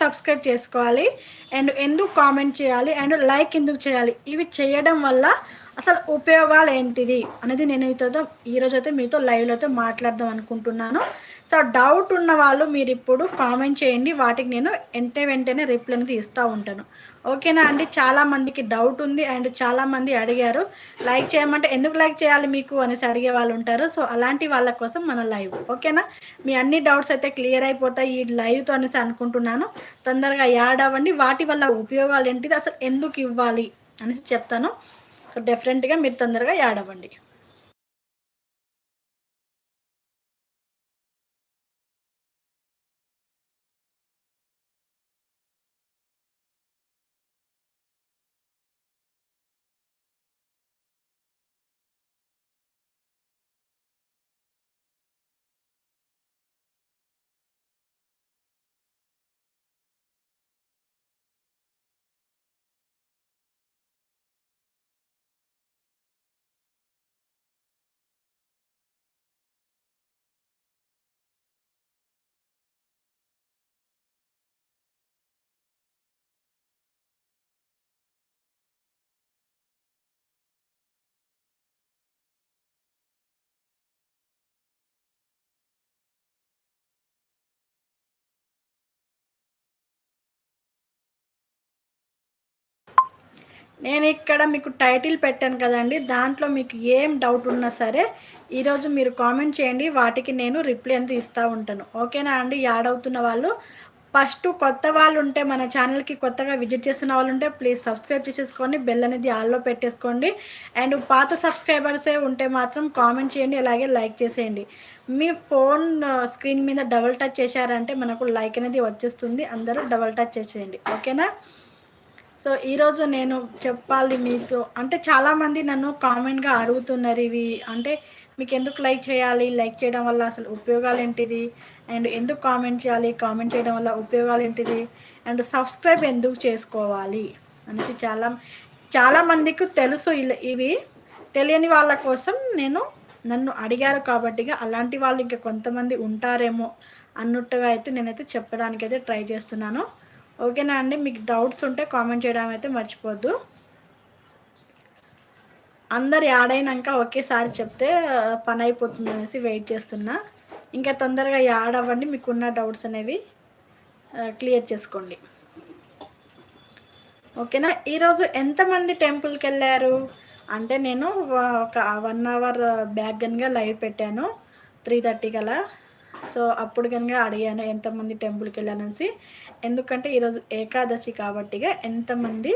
Subscribe చేసుకోవాలి. And ఎందుకు comment చేయాలి? అండ్ లైక్ ఎందుకు చేయాలి? ఇవి చేయడం వల్ల అసలు ఉపయోగాలు ఏంటిది అనేది నేను ఈతో ఈరోజు అయితే మీతో లైవ్లో అయితే మాట్లాడదాం అనుకుంటున్నాను. సో డౌట్ ఉన్న వాళ్ళు మీరు ఇప్పుడు కామెంట్ చేయండి. వాటికి నేను వెంటనే వెంటనే రిప్లై అనేది ఇస్తూ ఉంటాను. ఓకేనా అండి? చాలామందికి డౌట్ ఉంది అండ్ చాలామంది అడిగారు. లైక్ చేయమంటే ఎందుకు లైక్ చేయాలి మీకు అనేసి అడిగే వాళ్ళు ఉంటారు. సో అలాంటి వాళ్ళ కోసం మన లైవ్ ఓకేనా మీ అన్ని డౌట్స్ అయితే క్లియర్ అయిపోతాయి ఈ లైవ్తో అనేసి అనుకుంటున్నాను. తొందరగా యాడ్ అవ్వండి. వాటి వల్ల ఉపయోగాలు ఏంటిది? అసలు ఎందుకు ఇవ్వాలి అనేసి చెప్తాను. సో డెఫరెంట్గా మీరు తొందరగా యాడ్ అవ్వండి. నేను ఇక్కడ మీకు టైటిల్ పెట్టాను కదండి దాంట్లో మీకు ఏం డౌట్ ఉన్నా సరే ఈరోజు మీరు కామెంట్ చేయండి వాటికి నేను రిప్లై అంతా ఇస్తూ ఉంటాను. ఓకేనా అండి? యాడ్ అవుతున్న వాళ్ళు ఫస్ట్ కొత్త వాళ్ళు ఉంటే మన ఛానల్కి కొత్తగా విజిట్ చేస్తున్న వాళ్ళు ఉంటే ప్లీజ్ సబ్స్క్రైబ్ చేసేసుకోండి బెల్ అనేది ఆల్లో పెట్టేసుకోండి. అండ్ పాత సబ్స్క్రైబర్సే ఉంటే మాత్రం కామెంట్ చేయండి అలాగే లైక్ చేసేయండి. మీ ఫోన్ స్క్రీన్ మీద డబల్ టచ్ చేశారంటే మనకు లైక్ అనేది వచ్చేస్తుంది అందరూ డబల్ టచ్ చేసేయండి. ఓకేనా సో ఈరోజు నేను చెప్పాలి మీతో అంటే చాలామంది నన్ను కామెంట్గా అడుగుతున్నారు ఇవి అంటే మీకు ఎందుకు లైక్ చేయాలి లైక్ చేయడం వల్ల అసలు ఉపయోగాలు ఏంటిది అండ్ ఎందుకు కామెంట్ చేయాలి కామెంట్ చేయడం వల్ల ఉపయోగాలు ఏంటిది అండ్ సబ్స్క్రైబ్ ఎందుకు చేసుకోవాలి అనేసి చాలా చాలామందికి తెలుసు ఇవి. తెలియని వాళ్ళ కోసం నేను నన్ను అడిగారు కాబట్టి అలాంటి వాళ్ళు ఇంకా కొంతమంది ఉంటారేమో అన్నట్టుగా అయితే నేనైతే చెప్పడానికైతే ట్రై చేస్తున్నాను. ఓకేనా అండి? మీకు డౌట్స్ ఉంటే కామెంట్ చేయడం అయితే మర్చిపోద్దు. అందరు యాడ్ అయినాక ఒకేసారి చెప్తే పని అయిపోతుంది అనేసి వెయిట్ చేస్తున్నా. ఇంకా తొందరగా యాడ్ అవ్వండి మీకున్న డౌట్స్ అనేవి క్లియర్ చేసుకోండి. ఓకేనా? ఈరోజు ఎంతమంది టెంపుల్కి వెళ్ళారు? అంటే నేను ఒక వన్ అవర్ బ్యాక్ కనుక లైవ్ పెట్టాను. త్రీ థర్టీ కలా సో అప్పుడు కనుక అడిగాను ఎంతమంది టెంపుల్కి వెళ్ళాలనేసి. ఎందుకంటే ఈరోజు ఏకాదశి కాబట్టిగా ఎంతమంది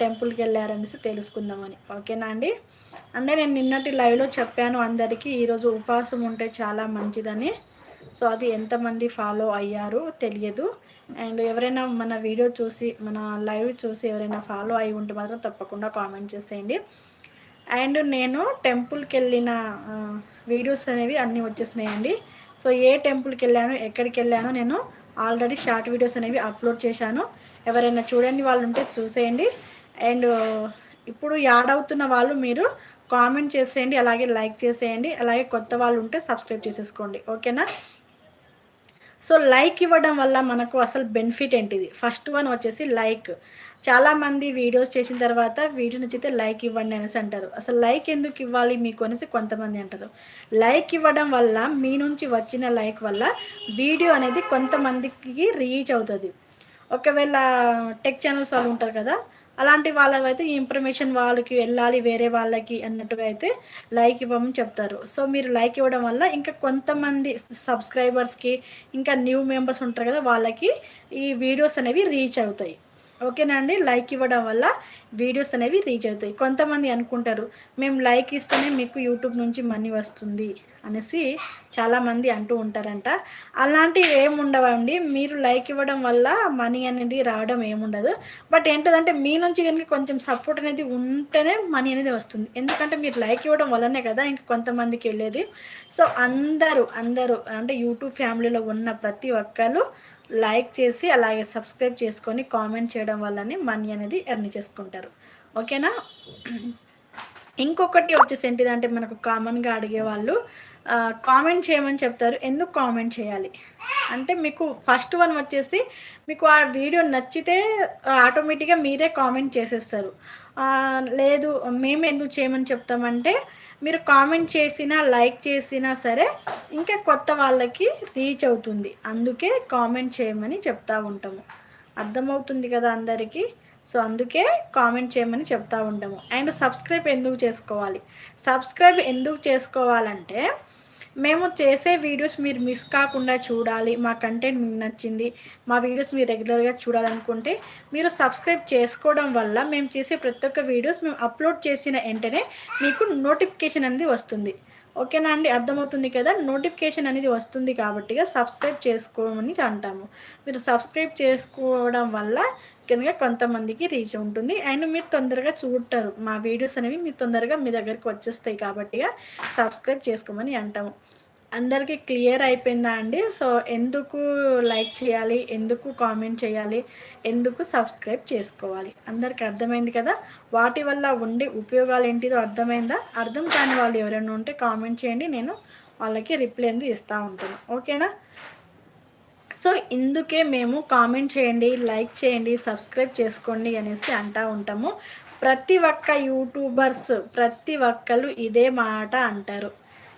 టెంపుల్కి వెళ్ళారనేసి తెలుసుకుందామని. ఓకేనా అండి? అంటే నేను నిన్నటి లైవ్లో చెప్పాను అందరికీ ఈరోజు ఉపవాసం ఉంటే చాలా మంచిదని. సో అది ఎంతమంది ఫాలో అయ్యారు తెలియదు. అండ్ ఎవరైనా మన వీడియో చూసి మన లైవ్ చూసి ఎవరైనా ఫాలో అయి ఉంటే మాత్రం తప్పకుండా కామెంట్ చేసేయండి. అండ్ నేను టెంపుల్కి వెళ్ళిన వీడియోస్ అనేవి అన్నీ వచ్చేసినాయండి. సో ఏ టెంపుల్కి వెళ్ళాను ఎక్కడికి వెళ్ళానో నేను ఆల్రెడీ షార్ట్ వీడియోస్ అనేవి అప్లోడ్ చేశాను. ఎవరైనా చూడండి వాళ్ళు ఉంటే చూసేయండి. అండ్ ఇప్పుడు యాడ్ అవుతున్న వాళ్ళు మీరు కామెంట్ చేసేయండి అలాగే లైక్ చేసేయండి అలాగే కొత్త వాళ్ళు ఉంటే సబ్స్క్రైబ్ చేసేసుకోండి. ఓకేనా? సో లైక్ ఇవ్వడం వల్ల మనకు అసలు బెనిఫిట్ ఏంటిది? ఫస్ట్ వన్ వచ్చేసి లైక్. చాలామంది వీడియోస్ చేసిన తర్వాత వీడియో నచ్చితే లైక్ ఇవ్వండి అనేసి అంటారు. అసలు లైక్ ఎందుకు ఇవ్వాలి మీకు అనేసి కొంతమంది అంటారు. లైక్ ఇవ్వడం వల్ల మీ నుంచి వచ్చిన లైక్ వల్ల వీడియో అనేది కొంతమందికి రీచ్ అవుతుంది. ఒకవేళ టెక్ ఛానల్స్ వాళ్ళు ఉంటారు కదా అలాంటి వాళ్ళకైతే ఈ ఇన్ఫర్మేషన్ వాళ్ళకి వెళ్ళాలి వేరే వాళ్ళకి అన్నట్టుగా అయితే లైక్ ఇవ్వమని చెప్తారు. సో మీరు లైక్ ఇవ్వడం వల్ల ఇంకా కొంతమంది సబ్స్క్రైబర్స్కి ఇంకా న్యూ మెంబర్స్ ఉంటారు కదా వాళ్ళకి ఈ వీడియోస్ అనేవి రీచ్ అవుతాయి. ఓకేనా అండి? లైక్ ఇవ్వడం వల్ల వీడియోస్ అనేవి రీచ్ అవుతాయి. కొంతమంది అనుకుంటారు మేము లైక్ ఇస్తేనే మీకు యూట్యూబ్ నుంచి మనీ వస్తుంది అనేసి చాలామంది అంటూ ఉంటారంట. అలాంటివి ఏముండవండి మీరు లైక్ ఇవ్వడం వల్ల మనీ అనేది రావడం ఏముండదు బట్ ఏంటంటే మీ నుంచి కనుక కొంచెం సపోర్ట్ అనేది ఉంటేనే మనీ అనేది వస్తుంది. ఎందుకంటే మీరు లైక్ ఇవ్వడం వల్లనే కదా ఇంక కొంతమందికి వెళ్ళేది. సో అందరూ అందరూ అంటే యూట్యూబ్ ఫ్యామిలీలో ఉన్న ప్రతి ఒక్కరు లైక్ చేసి అలాగే సబ్స్క్రైబ్ చేసుకొని కామెంట్ చేయడం వల్లనే మనీ అనేది ఎర్న్ చేసుకుంటారు. ఓకేనా? ఇంకొకటి వచ్చేసి ఏంటిదంటే మనకు కామన్గా అడిగే వాళ్ళు కామెంట్ చేయమని చెప్తారు. ఎందుకు కామెంట్ చేయాలి? అంటే మీకు ఫస్ట్ వన్ వచ్చేసి మీకు ఆ వీడియో నచ్చితే ఆటోమేటిక్గా మీరే కామెంట్ చేసేస్తారు. లేదు మేము ఎందుకు చేయమని చెప్తామంటే మీరు కామెంట్ చేసినా లైక్ చేసినా సరే ఇంకా కొత్త వాళ్ళకి రీచ్ అవుతుంది. అందుకే కామెంట్ చేయమని చెప్తా ఉంటాము. అర్థమవుతుంది కదా అందరికీ? సో అందుకే కామెంట్ చేయమని చెప్తూ ఉంటాము అండ్ సబ్స్క్రైబ్ ఎందుకు చేసుకోవాలి? సబ్స్క్రైబ్ ఎందుకు చేసుకోవాలంటే మేము చేసే వీడియోస్ మీరు మిస్ కాకుండా చూడాలి. మా కంటెంట్ మీకు నచ్చింది మా వీడియోస్ మీరు రెగ్యులర్గా చూడాలనుకుంటే మీరు సబ్స్క్రైబ్ చేసుకోవడం వల్ల మేము చేసే ప్రతి ఒక్క వీడియోస్ మేము అప్లోడ్ చేసిన వెంటనే మీకు నోటిఫికేషన్ అనేది వస్తుంది. ఓకేనా అండి? అర్థమవుతుంది కదా? నోటిఫికేషన్ అనేది వస్తుంది కాబట్టి సబ్స్క్రైబ్ చేసుకోమని అంటాము. మీరు సబ్స్క్రైబ్ చేసుకోవడం వల్ల కనుక కొంతమందికి రీచ్ ఉంటుంది. అండ్ మీరు తొందరగా చూడటారు మా వీడియోస్ అనేవి మీరు తొందరగా మీ దగ్గరికి వచ్చేస్తాయి కాబట్టి సబ్స్క్రైబ్ చేసుకోమని అంటాము. అందరికీ క్లియర్ అయిపోయిందా అండి? సో ఎందుకు లైక్ చేయాలి? ఎందుకు కామెంట్ చేయాలి? ఎందుకు సబ్స్క్రైబ్ చేసుకోవాలి? అందరికి అర్థమైంది కదా? వాటి వల్ల ఉండే ఉపయోగాలు ఏంటిదో అర్థమైందా? అర్థం కాని వాళ్ళు ఎవరైనా ఉంటే కామెంట్ చేయండి. నేను వాళ్ళకి రిప్లై అనేది ఇస్తూ ఉంటాను. ఓకేనా సో ఇందుకే మేము కామెంట్ చేయండి లైక్ చేయండి సబ్స్క్రైబ్ చేసుకోండి అనేసి అంటూ ఉంటాము. ప్రతి ఒక్క యూట్యూబర్స్ ప్రతి ఒక్కరు ఇదే మాట అంటారు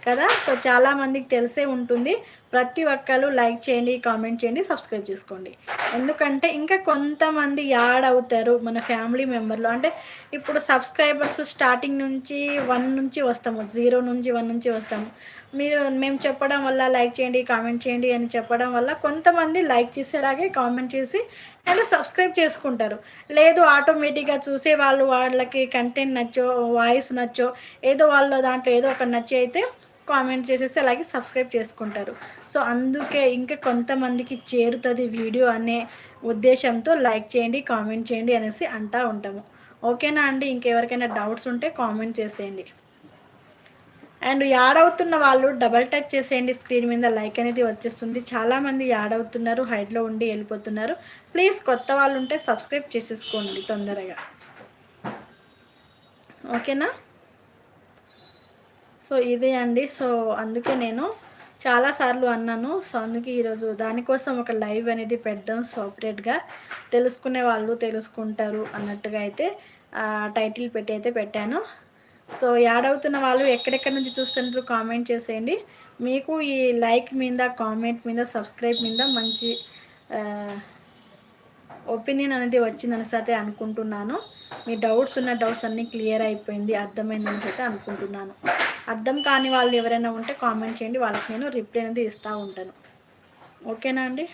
కదా? సో చాలామందికి తెలిసే ఉంటుంది. ప్రతి ఒక్కరు లైక్ చేయండి కామెంట్ చేయండి సబ్స్క్రైబ్ చేసుకోండి. ఎందుకంటే ఇంకా కొంతమంది యాడ్ అవుతారు మన ఫ్యామిలీ మెంబర్లు. అంటే ఇప్పుడు సబ్స్క్రైబర్స్ స్టార్టింగ్ నుంచి వన్ నుంచి వస్తాము జీరో నుంచి వన్ నుంచి వస్తాము. మీరు మేము చెప్పడం వల్ల లైక్ చేయండి కామెంట్ చేయండి అని చెప్పడం వల్ల కొంతమంది లైక్ చేసేలాగే కామెంట్ చేసి అండ్ సబ్స్క్రైబ్ చేసుకుంటారు. లేదు ఆటోమేటిక్గా చూసే వాళ్ళు వాళ్ళకి కంటెంట్ నచ్చో వాయిస్ నచ్చో ఏదో వాళ్ళ దాంట్లో ఏదో ఒక నచ్చి అయితే కామెంట్ చేసేసి అలాగే సబ్స్క్రైబ్ చేసుకుంటారు. సో అందుకే ఇంకా కొంతమందికి చేరుతుంది వీడియో అనే ఉద్దేశంతో లైక్ చేయండి కామెంట్ చేయండి అనేసి అంటూ ఉంటాము. ఓకేనా అండి? ఇంకెవరికైనా డౌట్స్ ఉంటే కామెంట్ చేసేయండి. అండ్ యాడ్ అవుతున్న వాళ్ళు డబల్ టచ్ చేసేయండి స్క్రీన్ మీద లైక్ అనేది వచ్చేస్తుంది. చాలామంది యాడ్ అవుతున్నారు హైట్లో ఉండి వెళ్ళిపోతున్నారు. ప్లీజ్ కొత్త వాళ్ళు ఉంటే సబ్స్క్రైబ్ చేసేసుకోండి తొందరగా. ఓకేనా? సో ఇదే అండి. సో అందుకే నేను చాలాసార్లు అన్నాను. సో అందుకే ఈరోజు దానికోసం ఒక లైవ్ అనేది పెడదాం సపరేట్గా. తెలుసుకునే వాళ్ళు తెలుసుకుంటారు అన్నట్టుగా అయితే టైటిల్ పెట్టి అయితే పెట్టాను. సో యాడ్ అవుతున్న వాళ్ళు ఎక్కడెక్కడి నుంచి చూస్తుంటారు కామెంట్ చేసేయండి. మీకు ఈ లైక్ మీద కామెంట్ మీద సబ్స్క్రైబ్ మీద మంచి ఒపీనియన్ అనేది వచ్చిందని అయితే అనుకుంటున్నాను. మీ డౌట్స్ ఉన్న డౌట్స్ అన్నీ క్లియర్ అయిపోయింది అర్థమైందని అయితే అనుకుంటున్నాను. అర్థం కాని వాళ్ళు ఎవరైనా ఉంటే కామెంట్ చేయండి. వాళ్ళకి నేను రిప్లై అనేది ఇస్తూ ఉంటాను. ఓకేనా అండి?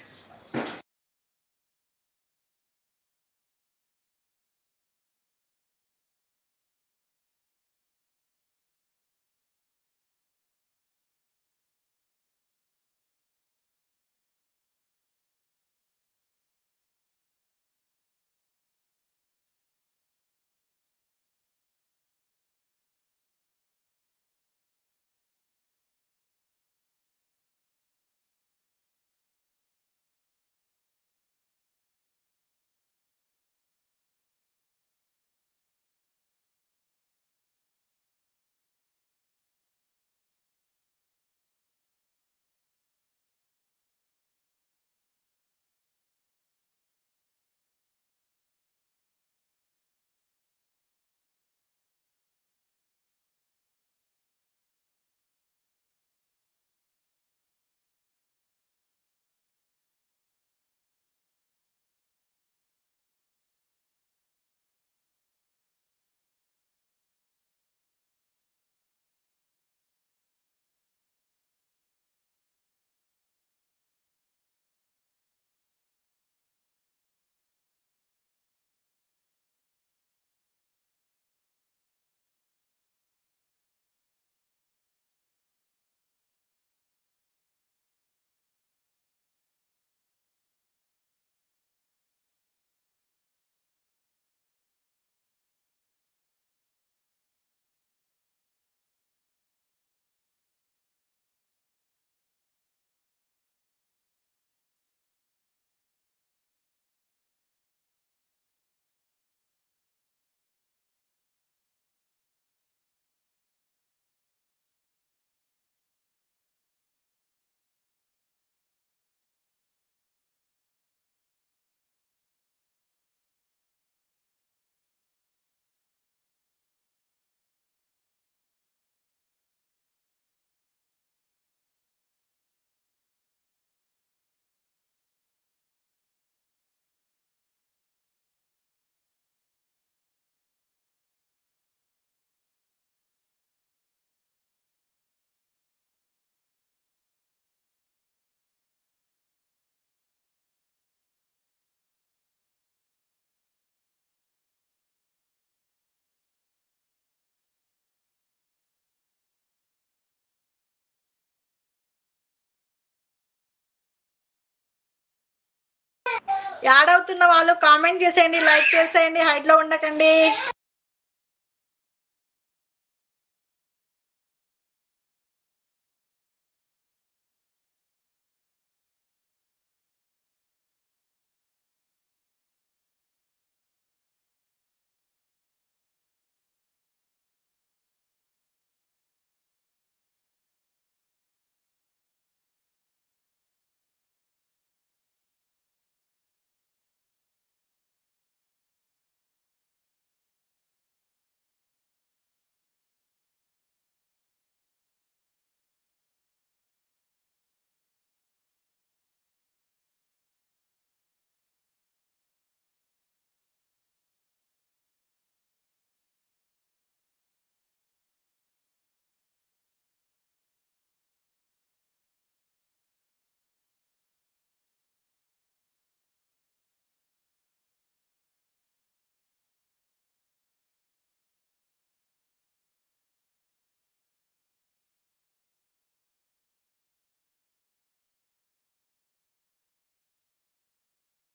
యాడ్ అవుతున్న వాళ్ళు కామెంట్ చేసేయండి లైక్ చేసేయండి హైట్లో ఉండకండి.